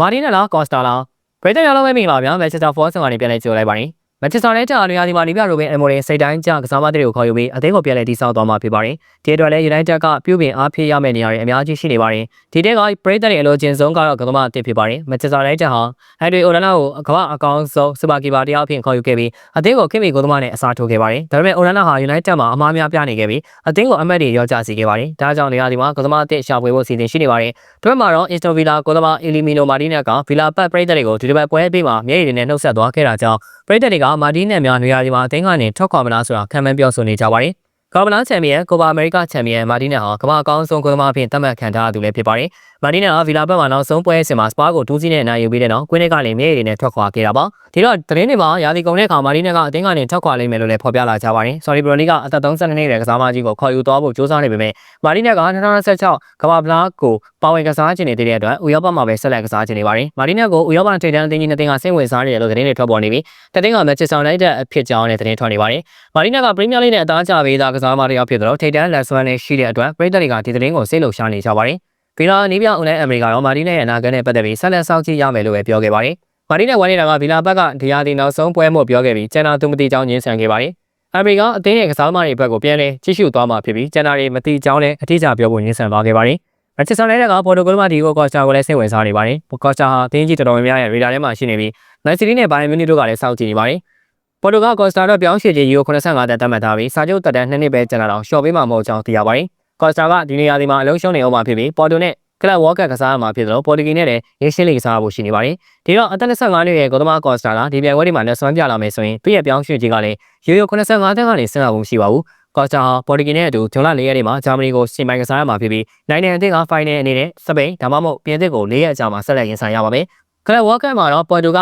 မာတီနယ်လားကော့စတာလားပရိသတ်များလုံးပဲမင်္ဂလာပါဗျာမန်ချက်စတာဖော့ဆန်ကနေပြန်လဲကြိုလိုက်ပါရင် မန်ချက်စတာနဲ့ကြာနေရာဒီမှာနေပြရိုဘင်အမိုရင်စိတ်တိုင်းကြကစားမတဲ့တွေကိုခေါ်ယူပြီးအသင်းကိုပြန်လဲတီးဆောက်သွားမှာဖြစ်ပါတယ်ဒီအတွက်လည်း United ကပြုပြင်အားဖြည့်ရမယ့်နေရာတွေအများကြီးရှိနေပါတယ်ဒီတဲ့ကပရိသတ်တွေအလိုချင်ဆုံးကတော့ကစားမအသစ်ဖြစ်ပါတယ်မန်ချက်စတာနဲ့ကြာဟာဟန်ဒရီအိုလနာကိုကမ္ဘာအကောင်ဆုံးစပါကီပါတရားအဖြစ်ခေါ်ယူခဲ့ပြီးအသင်းကိုခင်မီကိုသမားနဲ့အစားထိုးခဲ့ပါတယ်ဒါပေမဲ့အိုလနာဟာ United မှာအမားများပြနေခဲ့ပြီးအသင်းကိုအမတ်တွေရောကြစီခဲ့ပါတယ်ဒါကြောင့်နေရာဒီမှာကစားမအသစ်ရှာဖွေဖို့စီစဉ်ရှိနေပါတယ်ဒီဘက်မှာတော့ Aston Villa ကိုသမား Elimino Martinez က Villa ပတ်ပရိသတ်တွေကိုဒီတစ်ပတ်ပွဲပေးမှာမျက်ရည်တွေနဲ့နှုတ်ဆက်သွားခဲ့တာကြောင့်ပရိသတ်တွေကမာတီးနဲ့များနေရာဒီမှာအသင်းကနေထွက်ခွာမလားဆိုတာခံမှန်းပြောဆိုနေကြပါတယ်။ကာဗလာချန်ပီယံကိုပါအမေရိကချန်ပီယံမာတီးနဲ့ဟာကမ္ဘာအကောင်းဆုံးကိုသမားအဖြစ်သတ်မှတ်ခံထားရသူလည်းဖြစ်ပါတယ်။ မာတီးနဲ့ဟာဗီလာဘက်မှာနောက်ဆုံးပွဲစဉ်မှာစပါကို2စီးနဲ့အနိုင်ယူပြီးတဲ့နောက်ကွင်းထဲကလည်းမျက်ရည်တွေနဲ့ထွက်ခွာခဲ့တာပါ။ဒီတော့သတင်းတွေမှာရာသီကုန်တဲ့အခါမာတီးနဲ့ကအသင်းကနေထွက်ခွာလိမ့်မယ်လို့လည်းဖော်ပြလာကြပါတယ်။ Sorry Pro League ကအသက်32နှစ်အရွယ်ကစားမကြီးကိုခေါ်ယူသွားဖို့ကြိုးစားနေပေမဲ့မာတီးနဲ့က2016ကမ္ဘာဖလားကိုပါဝင်ကစားခြင်းနေတဲ့အတွက်ဥရောပမှာပဲဆက်လက်ကစားခြင်းနေပါတယ်။မာတီးနဲ့ကိုဥရောပထိပ်တန်းအသင်းကြီးနှစ်သင်းကစိတ်ဝင်စားနေတယ်လို့သတင်းတွေထွက်ပေါ်နေပြီးတသင်းကမန်ချက်စတာယူနိုက်တက်အဖြစ်ကြောင်းနဲ့သတင်းထွက်နေပါတယ်။မာတီးနဲ့ကပရီးမီးယားလိနဲ့အသားကျပေးသားကစားမတစ်ယောက်ဖြစ်တယ်လို့ထိပ်တန်းလက်ဆွမ်းနဲ့ရှိတဲ့အတွက်ပရိသတ်တွေကဒီသတင်းကိုစိတ်လှုပ်ရှားနေကြပါတယ်။ ဗီလာနီးပြအွန်လိုင်းအမေရိကတော့မာတီးနဲ့ရဲ့အနာဂတ်နဲ့ပတ်သက်ပြီးဆက်လက်စောင့်ကြည့်ရမယ်လို့ပဲပြောခဲ့ပါတယ်။မာတီးနဲ့ဝိုင်းနေတာကဗီလာဘက်ကဒီယာဒီနောက်ဆုံးပွဲမှုပြောခဲ့ပြီးကျန်တာသူမတိကြောင်းညင်းဆန်ခဲ့ပါတယ်။အမေရိကအသင်းရဲ့ကစားသမားတွေဘက်ကိုပြန်လဲကြည့်ရှုသွားမှာဖြစ်ပြီးကျန်တာတွေမတိကြောင်းနဲ့အတိအကျပြောဖို့ညင်းဆန်သွားခဲ့ပါတယ်။မန်ချက်စတာယူနိုက်တက်ကပေါ်တိုဂိုမာဒီကိုကော့စတာကိုလည်းစိတ်ဝင်စားနေပါတယ်။ကော့စတာဟာအသင်းကြီးတော်တော်များများရဲ့ရေဒါထဲမှာရှိနေပြီးမန်စီးတီးနဲ့ဘိုင်ယန်မြူနစ်တို့ကလည်းစောင့်ကြည့်နေပါတယ်။ပေါ်တိုကကော့စတာတော့ပြောင်းရွှေ့ခြင်းယူ85တန်တတ်မှတ်ထားပြီးစာချုပ်တက်တန်း2နှစ်ပဲကျန်လာတော့ရှော့ပေးမှာမဟုတ်ကြောင်းသိရပါတယ်။ ကော့စတာကဒီနေရာဒီမှာအလုံးရှုံးနေအောင်မှာဖြစ်ပြီးပေါ်တိုနဲ့ကလပ်ဝေါ်ကတ်ကစားရမှာဖြစ်တယ်လို့ပေါ်တူဂီနဲ့လည်းရင်းရှင်းလေးကစားဖို့ရှိနေပါတယ်။ဒီတော့အသက်25နှစ်ရဲ့ဂေါတမကော့စတာကဒီပြိုင်ပွဲဒီမှာလက်စွမ်းပြလာမယ်ဆိုရင်သူ့ရဲ့ပြောင်းရွှေ့ခြင်းကလည်းရိုးရိုး85တန်းကနေဆင်းလာဖို့ရှိပါဘူး။ကော့စတာဟာပေါ်တူဂီနဲ့အတူဂျွန်လ၄ရက်နေ့မှာဂျာမနီကိုရှင်ပိုင်ကစားရမှာဖြစ်ပြီးနိုင်တဲ့အသင်းကဖိုင်နယ်အနေနဲ့စပိန်ဒါမှမဟုတ်ပြင်သစ်ကို၄ရက်အကြာမှာဆက်လက်ရင်ဆိုင်ရပါမယ်။ကလပ်ဝေါ်ကတ်မှာတော့ပေါ်တူက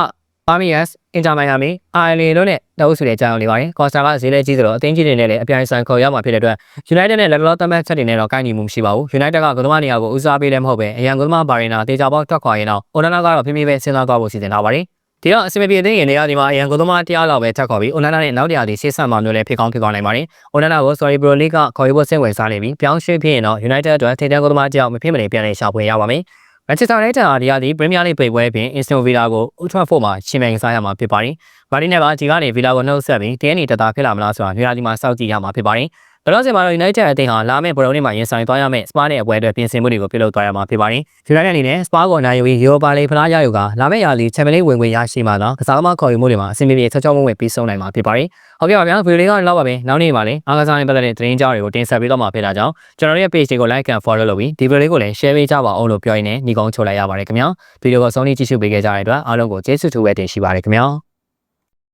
ပါမီယက်စ်အင်တာမိုင်ယာမီအာအယ်လီတို့နဲ့တအုပ်စုတွေကြာအောင်နေပါတယ်။ကော်စတာကဈေးလဲကြီးသလိုအသင်းကြီးတွေနဲ့လည်းအပြိုင်ဆိုင်ခေါ်ရမှာဖြစ်တဲ့အတွက် United နဲ့လက်လောတမတ်ချက်တွေနဲ့တော့ကိုင်းညီမှုမရှိပါဘူး။ United ကကသမားနေရာကိုဦးစားပေးလည်းမဟုတ်ပဲအရန်ကသမားဘာရီနာတေချာပေါက်ထွက်ခွာရင်တော့အိုနာနာကတော့ဖိမိပဲစဉ်းစားသွားဖို့စီစဉ်ထားပါတယ်။ဒီတော့အစမပြေတဲ့ရင်နေရာဒီမှာအရန်ကသမားတရားလောက်ပဲထပ်ခေါ်ပြီးအိုနာနာနဲ့နောက်တရားဒီဆေးဆက်မှာမျိုးလည်းဖြစ်ကောင်းဖြစ်ကောင်းနိုင်ပါတယ်။အိုနာနာကို Sorry Pro League ကခေါ်ယူဖို့စင်ဝင်စားနေပြီးပြောင်းရွှေ့ဖြစ်ရင်တော့ United အတွက်ထိပ်တန်းကသမားတယောက်မဖြစ်မနေပြန်လည်ရှာဖွေရပါမယ်။ Manchester United ဟာဒီကဒီ Premier League ပိတ်ပွဲပြင် Aston Villa ကို Old Trafford မှာရှင်ပြိုင်ကစားရမှာဖြစ်ပါတယ်။မာတီနဲ့ကဒီကနေ Villa ကိုနှုတ်ဆက်ပြီး TNA တတာဖြစ်လာမလားဆိုတာနေရာဒီမှာစောင့်ကြည့်ရမှာဖြစ်ပါတယ်။ ဒါတော့စင်မှာတော့ United အသင်းဟာလာမယ့်ဘရုံနေ့မှာရင်ဆိုင်သွားရမယ့် Spa နဲ့အပွဲအတွက်ပြင်ဆင်မှုတွေကိုပြုလုပ်သွားရမှာဖြစ်ပါတယ်။ United အနေနဲ့ Spa ကိုနိုင်ယူပြီး Europa League ဖလားရယူကလာမယ့်ရာသီ Champions League ဝင်ခွင့်ရရှိမှတော့ကစားသမားခေါ်ယူမှုတွေမှာအဆင်ပြေပြေချောချောမွေ့မွေ့ပြီးဆုံးနိုင်မှာဖြစ်ပါတယ်။ဟုတ်ကဲ့ပါဗျာဗီဒီယိုလေးကတော့ပါပဲနောက်နေ့မှာလည်းအားကစားနဲ့ပတ်သက်တဲ့သတင်းကြားတွေကိုတင်ဆက်ပေးတော့မှာဖြစ်တာကြောင့်ကျွန်တော်တို့ရဲ့ page တွေကို like and follow လုပ်ပြီးဒီဗီဒီယိုလေးကိုလည်း share ပေးကြပါအောင်လို့ပြောရင်းနဲ့ညီကောင်းချိုလိုက်ရပါတယ်ခင်ဗျာဗီဒီယိုကိုဆုံးဖြတ်ကြည့်ရှုပေးခဲ့ကြတဲ့အတွက်အားလုံးကိုကျေးဇူးတူပဲတင်ရှိပါတယ်ခင်ဗျာ